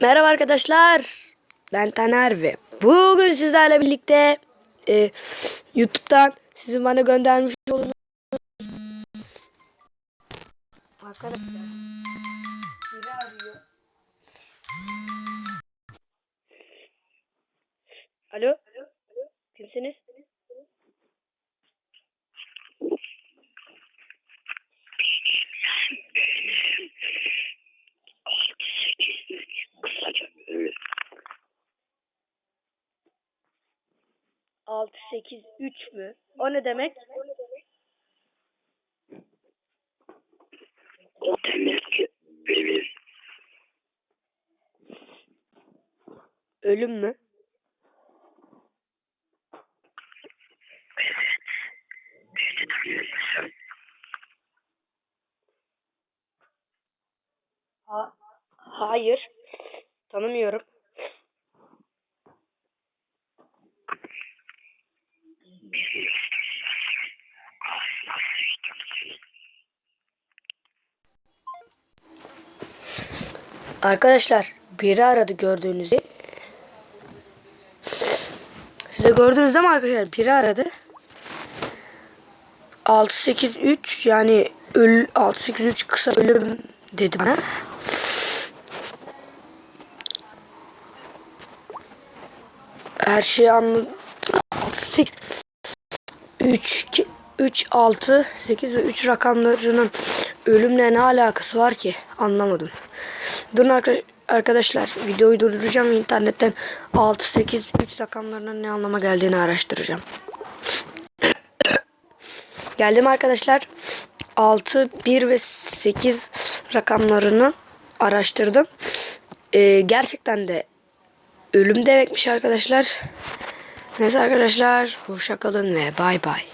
Merhaba arkadaşlar. Ben Taner ve bugün sizlerle birlikte e, YouTube'dan sizin bana göndermiş olduğunuz Arkadaşlar biri arıyor. Alo? Kimsiniz? Altı sekiz üç mü? O ne demek? O demek ki benim Ölüm mü? Ha hayır. Tanımıyorum. Arkadaşlar biri aradı gördüğünüz gibi. Size gördünüz değil mi arkadaşlar? Biri aradı. 683 yani öl 683 kısa ölüm dedi bana. Her şeyi anladım. 8 3 3 6 8 ve 3 rakamlarının ölümle ne alakası var ki? Anlamadım. Durun arka- arkadaşlar videoyu durduracağım internetten 6 8 3 rakamlarının ne anlama geldiğini araştıracağım. Geldim arkadaşlar. 6, 1 ve 8 rakamlarını araştırdım. Ee, gerçekten de ölüm demekmiş arkadaşlar. Neyse arkadaşlar hoşça kalın ve bay bay.